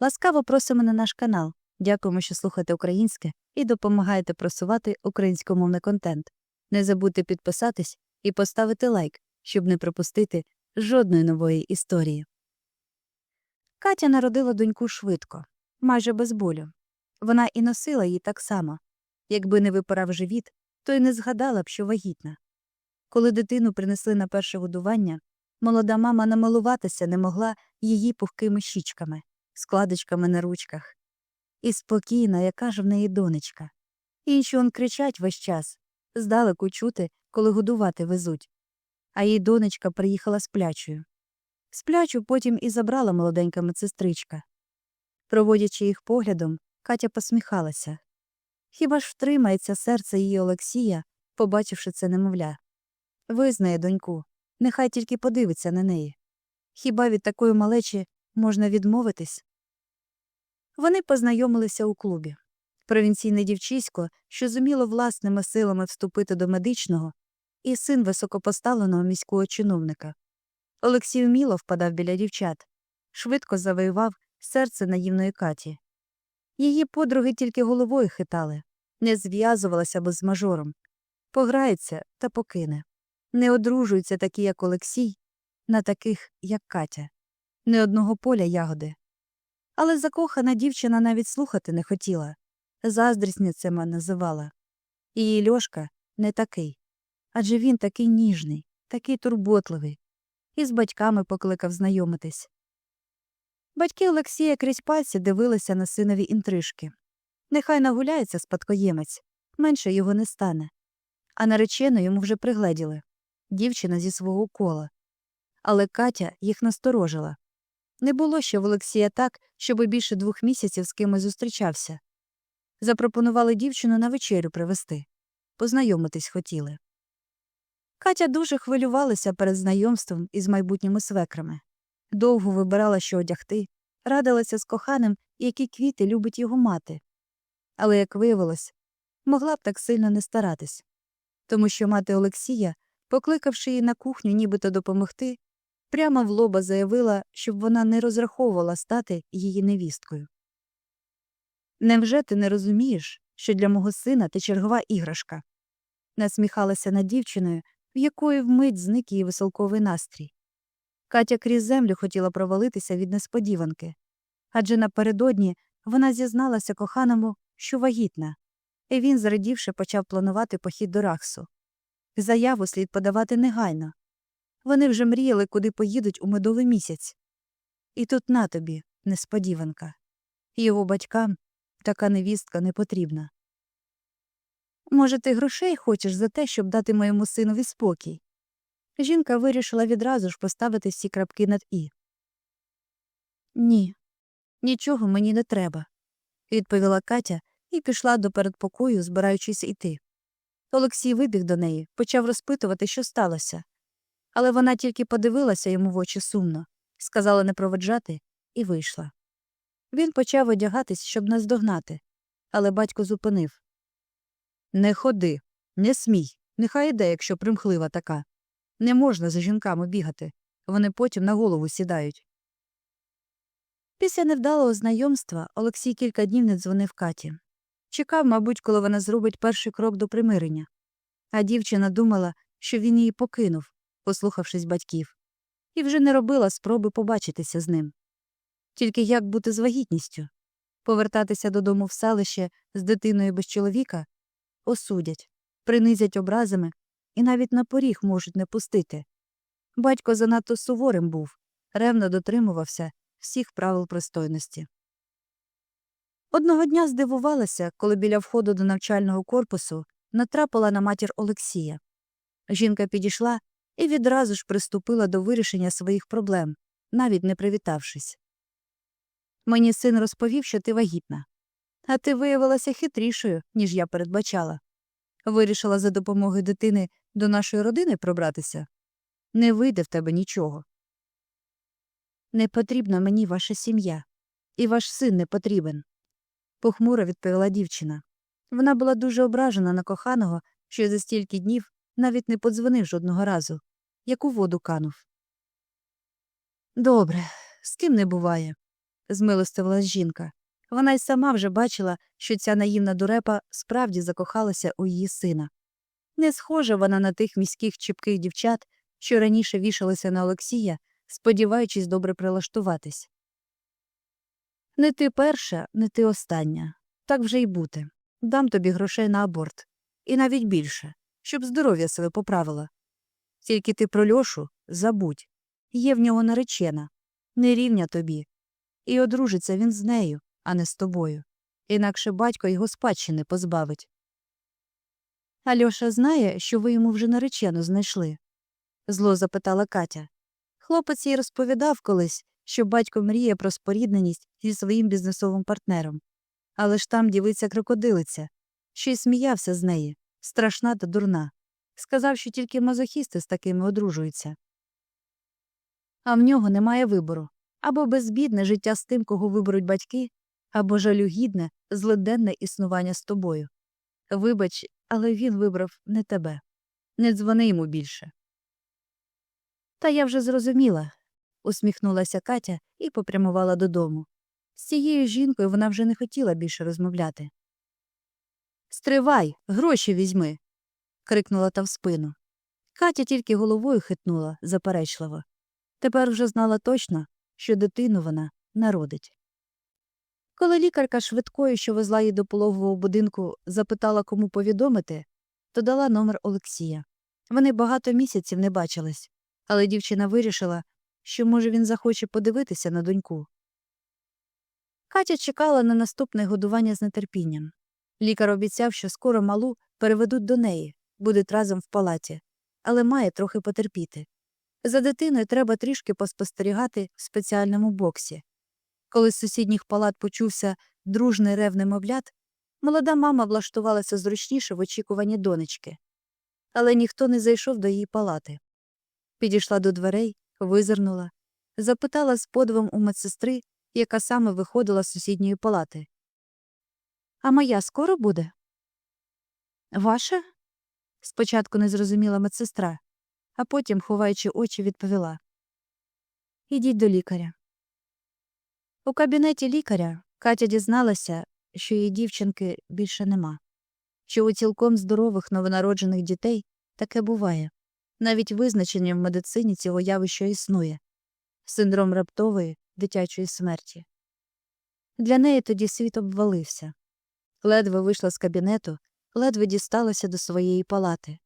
Ласкаво просимо на наш канал. Дякуємо, що слухаєте українське і допомагаєте просувати українськомовний контент. Не забудьте підписатись і поставити лайк, щоб не пропустити жодної нової історії. Катя народила доньку швидко, майже без болю. Вона і носила її так само. Якби не випирав живіт, то й не згадала б, що вагітна. Коли дитину принесли на перше годування, молода мама намилуватися не могла її пухкими щічками, складочками на ручках. І спокійна, яка ж в неї донечка. Інші он кричать весь час, здалеку чути, коли годувати везуть. А її донечка приїхала сплячою. Сплячу потім і забрала молоденька медсестричка. Проводячи їх поглядом, Катя посміхалася. Хіба ж втримається серце її Олексія, побачивши це немовля? Визнає доньку, нехай тільки подивиться на неї. Хіба від такої малечі можна відмовитись? Вони познайомилися у клубі. Провінційне дівчисько, що зуміло власними силами вступити до медичного, і син високопоставленого міського чиновника. Олексій вміло впадав біля дівчат, швидко завоював серце наївної Каті. Її подруги тільки головою хитали, не зв'язувалася б з мажором. Пограється та покине. Не одружуються такі, як Олексій, на таких, як Катя. Не одного поля ягоди. Але закохана дівчина навіть слухати не хотіла. Заздрісницями називала. Її Льошка не такий. Адже він такий ніжний, такий турботливий. І з батьками покликав знайомитись. Батьки Олексія крізь пальці дивилися на синові інтрижки. Нехай нагуляється спадкоємець, менше його не стане. А наречену йому вже пригледіли дівчина зі свого кола. Але Катя їх насторожила. Не було ще в Олексія так, щоби більше двох місяців з кимось зустрічався. Запропонували дівчину на вечерю привезти. Познайомитись хотіли. Катя дуже хвилювалася перед знайомством із майбутніми свекрами. Довго вибирала, що одягти, радилася з коханим, які квіти любить його мати. Але, як виявилось, могла б так сильно не старатись. Тому що мати Олексія, покликавши її на кухню нібито допомогти, прямо в лоба заявила, щоб вона не розраховувала стати її невісткою. Невже ти не розумієш, що для мого сина ти чергова іграшка? насміхалася над дівчиною, в якої вмить зник її веселковий настрій. Катя крізь землю хотіла провалитися від несподіванки. Адже напередодні вона зізналася коханому, що вагітна, і він, зрадівши, почав планувати похід до Рахсу. Заяву слід подавати негайно. Вони вже мріяли, куди поїдуть у медовий місяць. І тут на тобі несподіванка. Його батькам така невістка не потрібна. Може, ти грошей хочеш за те, щоб дати моєму синові спокій? Жінка вирішила відразу ж поставити всі крапки над і. Ні, нічого мені не треба, відповіла Катя і пішла до передпокою, збираючись йти. Олексій вибіг до неї, почав розпитувати, що сталося. Але вона тільки подивилася йому в очі сумно, сказала не проведжати, і вийшла. Він почав одягатись, щоб наздогнати, але батько зупинив Не ходи, не смій, нехай іде, якщо примхлива така. Не можна за жінками бігати, вони потім на голову сідають. Після невдалого знайомства Олексій кілька днів не дзвонив Каті. Чекав, мабуть, коли вона зробить перший крок до примирення. А дівчина думала, що він її покинув, послухавшись батьків, і вже не робила спроби побачитися з ним. Тільки як бути з вагітністю? Повертатися додому в селище з дитиною без чоловіка осудять, принизять образами і навіть на поріг можуть не пустити. Батько занадто суворим був, ревно дотримувався всіх правил пристойності. Одного дня здивувалася, коли біля входу до навчального корпусу натрапила на матір Олексія. Жінка підійшла і відразу ж приступила до вирішення своїх проблем, навіть не привітавшись. Мені син розповів, що ти вагітна. А ти виявилася хитрішою, ніж я передбачала. Вирішила за допомогою дитини до нашої родини пробратися. Не вийде в тебе нічого. Не потрібна мені ваша сім'я, і ваш син не потрібен. похмуро відповіла дівчина. Вона була дуже ображена на коханого, що за стільки днів навіть не подзвонив жодного разу, як у воду канув. Добре, з ким не буває. змилостивилась жінка. Вона й сама вже бачила, що ця наївна дурепа справді закохалася у її сина. Не схожа вона на тих міських чіпких дівчат, що раніше вішалися на Олексія, сподіваючись добре прилаштуватись. Не ти перша, не ти остання. Так вже й бути. Дам тобі грошей на аборт. І навіть більше, щоб здоров'я себе поправила. Тільки ти про Льошу забудь. Є в нього наречена, не рівня тобі. І одружиться він з нею, а не з тобою. Інакше батько його спадщини позбавить. Альоша знає, що ви йому вже наречену знайшли? зло запитала Катя. Хлопець їй розповідав колись, що батько мріє про спорідненість зі своїм бізнесовим партнером. Але ж там дівиця крокодилиця, що й сміявся з неї, страшна та дурна. Сказав, що тільки мазохісти з такими одружуються. А в нього немає вибору або безбідне життя з тим, кого виберуть батьки, або жалюгідне, злиденне існування з тобою. Вибач, але він вибрав не тебе. Не дзвони йому більше. Та я вже зрозуміла, усміхнулася Катя і попрямувала додому. З цією жінкою вона вже не хотіла більше розмовляти. Стривай, гроші візьми. Крикнула та в спину. Катя тільки головою хитнула заперечливо. Тепер вже знала точно, що дитину вона народить. Коли лікарка швидкою, що везла її до пологового будинку, запитала, кому повідомити, то дала номер Олексія. Вони багато місяців не бачились, але дівчина вирішила, що, може, він захоче подивитися на доньку. Катя чекала на наступне годування з нетерпінням. Лікар обіцяв, що скоро малу переведуть до неї, будуть разом в палаті, але має трохи потерпіти. За дитиною треба трішки поспостерігати в спеціальному боксі. Коли з сусідніх палат почувся дружний рев немовлят, молода мама влаштувалася зручніше в очікуванні донечки. Але ніхто не зайшов до її палати. Підійшла до дверей, визирнула, запитала з подивом у медсестри, яка саме виходила з сусідньої палати. А моя скоро буде? Ваша? Спочатку не зрозуміла медсестра, а потім, ховаючи очі, відповіла Ідіть до лікаря. У кабінеті лікаря Катя дізналася, що її дівчинки більше нема, що у цілком здорових новонароджених дітей таке буває. Навіть визначення в медицині цього явища існує синдром раптової дитячої смерті. Для неї тоді світ обвалився. Ледве вийшла з кабінету, ледве дісталася до своєї палати.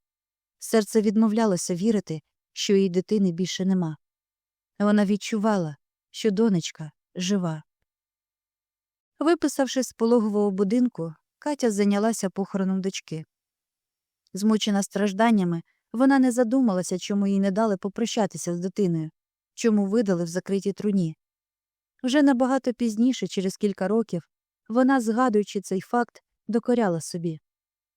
Серце відмовлялося вірити, що її дитини більше нема. Вона відчувала, що донечка жива. Виписавшись з пологового будинку, Катя зайнялася похороном дочки. Змучена стражданнями, вона не задумалася, чому їй не дали попрощатися з дитиною, чому видали в закритій труні. Вже набагато пізніше, через кілька років, вона, згадуючи цей факт, докоряла собі,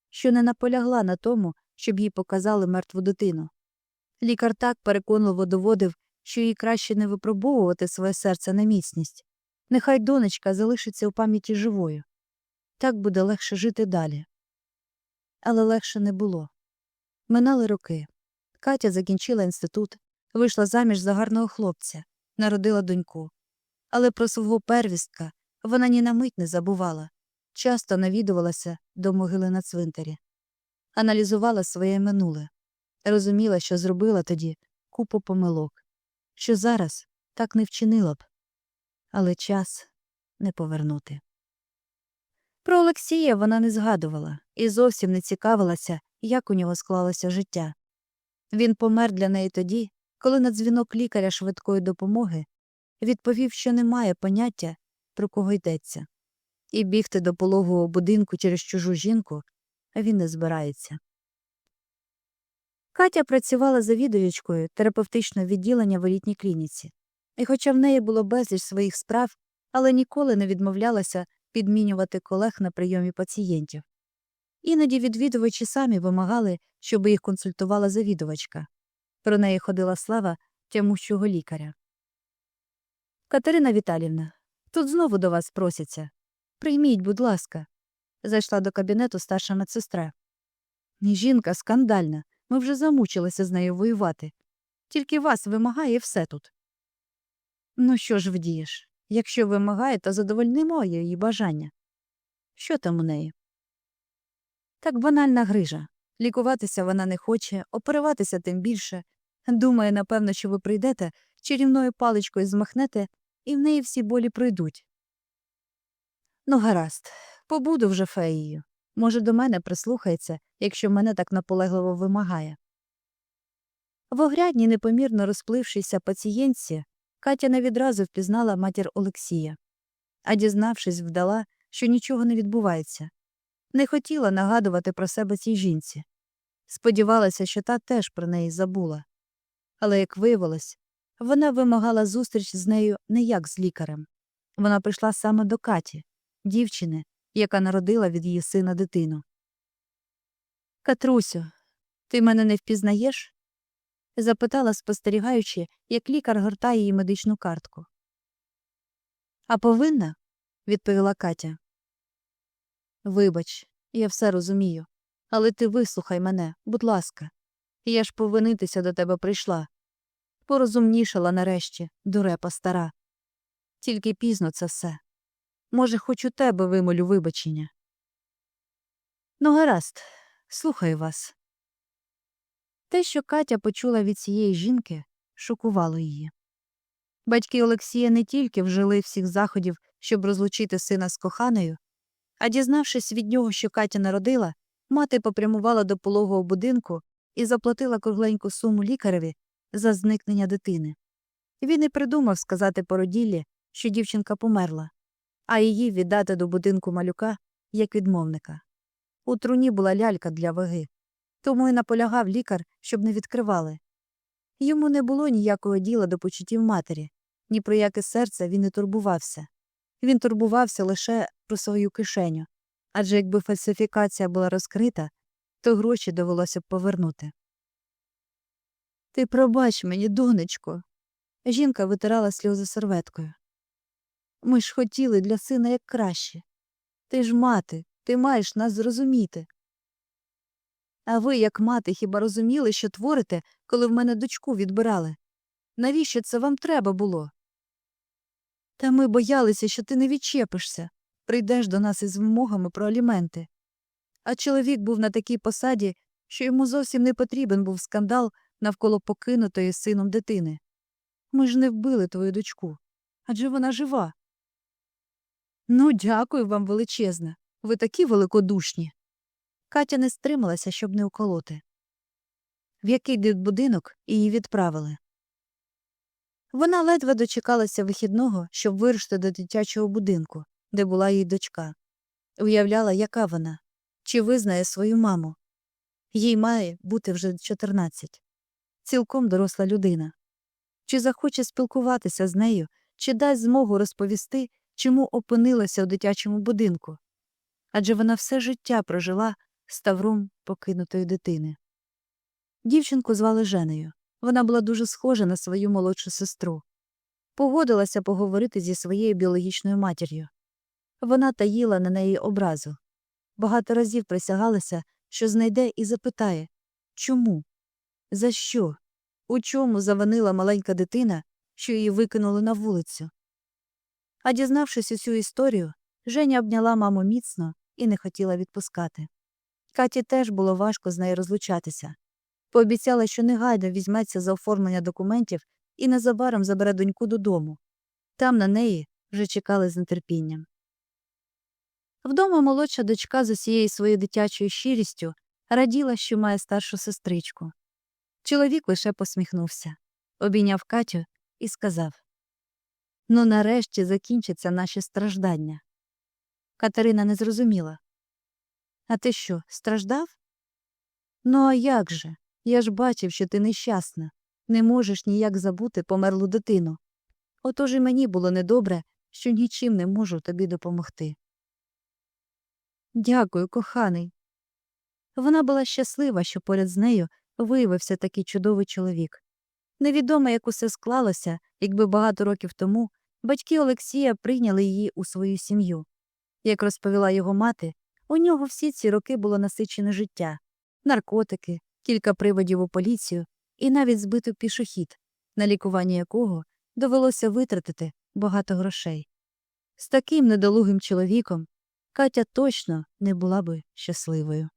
що не наполягла на тому, щоб їй показали мертву дитину. Лікар так переконливо доводив, що їй краще не випробовувати своє серце на міцність. Нехай донечка залишиться у пам'яті живою. Так буде легше жити далі. Але легше не було. Минали роки. Катя закінчила інститут, вийшла заміж за гарного хлопця, народила доньку. Але про свого первістка вона ні на мить не забувала, часто навідувалася до могили на цвинтарі, аналізувала своє минуле, розуміла, що зробила тоді купу помилок, що зараз так не вчинила б, але час не повернути. Про Олексія вона не згадувала і зовсім не цікавилася, як у нього склалося життя. Він помер для неї тоді, коли на дзвінок лікаря швидкої допомоги відповів, що не має поняття, про кого йдеться, і бігти до пологового будинку через чужу жінку він не збирається. Катя працювала завідувачкою терапевтичного відділення в елітній клініці, і, хоча в неї було безліч своїх справ, але ніколи не відмовлялася підмінювати колег на прийомі пацієнтів. Іноді відвідувачі самі вимагали, щоб їх консультувала завідувачка. Про неї ходила слава тямущого лікаря. Катерина Віталівна, тут знову до вас просяться. Прийміть, будь ласка. Зайшла до кабінету старша медсестра. Жінка скандальна. Ми вже замучилися з нею воювати. Тільки вас вимагає все тут. Ну що ж вдієш? Якщо вимагає, то задовольнимо її бажання. Що там у неї? Так банальна грижа. Лікуватися вона не хоче, оперуватися тим більше. Думає, напевно, що ви прийдете, чарівною паличкою змахнете, і в неї всі болі пройдуть. Ну, гаразд, побуду вже феєю. Може, до мене прислухається, якщо мене так наполегливо вимагає. В огрядній, непомірно розплившійся пацієнтці, Катя не відразу впізнала матір Олексія, а дізнавшись, вдала, що нічого не відбувається. Не хотіла нагадувати про себе цій жінці. Сподівалася, що та теж про неї забула. Але, як виявилось, вона вимагала зустріч з нею не як з лікарем. Вона прийшла саме до Каті, дівчини, яка народила від її сина дитину. Катрусю, ти мене не впізнаєш? запитала, спостерігаючи, як лікар гортає її медичну картку. А повинна? відповіла Катя. Вибач, я все розумію. Але ти вислухай мене, будь ласка. Я ж повинитися до тебе прийшла. Порозумнішала нарешті, дурепа стара. Тільки пізно це все. Може, хоч у тебе вимолю вибачення. Ну, гаразд, слухаю вас. Те, що Катя почула від цієї жінки, шокувало її. Батьки Олексія не тільки вжили всіх заходів, щоб розлучити сина з коханою, а дізнавшись від нього, що Катя народила, мати попрямувала до пологового будинку і заплатила кругленьку суму лікареві за зникнення дитини. Він і придумав сказати породіллі, що дівчинка померла, а її віддати до будинку малюка як відмовника. У труні була лялька для ваги, тому й наполягав лікар, щоб не відкривали. Йому не було ніякого діла до почуттів матері, ні про яке серце він не турбувався. Він турбувався лише про свою кишеню, адже якби фальсифікація була розкрита, то гроші довелося б повернути. Ти пробач мені, донечко. Жінка витирала сльози серветкою. Ми ж хотіли для сина як краще. Ти ж мати, ти маєш нас зрозуміти. А ви, як мати, хіба розуміли, що творите, коли в мене дочку відбирали? Навіщо це вам треба було? Та ми боялися, що ти не відчепишся, прийдеш до нас із вимогами про аліменти. А чоловік був на такій посаді, що йому зовсім не потрібен був скандал навколо покинутої сином дитини. Ми ж не вбили твою дочку, адже вона жива. Ну, дякую вам величезне. Ви такі великодушні. Катя не стрималася, щоб не уколоти. В який дитбудинок її відправили. Вона ледве дочекалася вихідного, щоб вирушити до дитячого будинку, де була її дочка. Уявляла, яка вона, чи визнає свою маму. Їй має бути вже 14. Цілком доросла людина. Чи захоче спілкуватися з нею, чи дасть змогу розповісти, чому опинилася у дитячому будинку. Адже вона все життя прожила ставром покинутої дитини. Дівчинку звали Женею. Вона була дуже схожа на свою молодшу сестру. Погодилася поговорити зі своєю біологічною матір'ю. Вона таїла на неї образу. Багато разів присягалася, що знайде і запитає чому? За що? У чому завинила маленька дитина, що її викинули на вулицю? А дізнавшись усю історію, Женя обняла маму міцно і не хотіла відпускати. Каті теж було важко з нею розлучатися. Пообіцяла, що негайно візьметься за оформлення документів і незабаром забере доньку додому. Там на неї вже чекали з нетерпінням. Вдома молодша дочка з усією своєю дитячою щирістю раділа, що має старшу сестричку. Чоловік лише посміхнувся, обійняв Катю і сказав Ну, нарешті закінчаться наші страждання. Катерина не зрозуміла. А ти що, страждав? Ну, а як же? Я ж бачив, що ти нещасна, не можеш ніяк забути померлу дитину. Отож і мені було недобре, що нічим не можу тобі допомогти. Дякую, коханий. Вона була щаслива, що поряд з нею виявився такий чудовий чоловік. Невідомо, як усе склалося, якби багато років тому батьки Олексія прийняли її у свою сім'ю. Як розповіла його мати, у нього всі ці роки було насичене життя наркотики, кілька приводів у поліцію і навіть збитий пішохід, на лікування якого довелося витратити багато грошей. З таким недолугим чоловіком Катя точно не була би щасливою.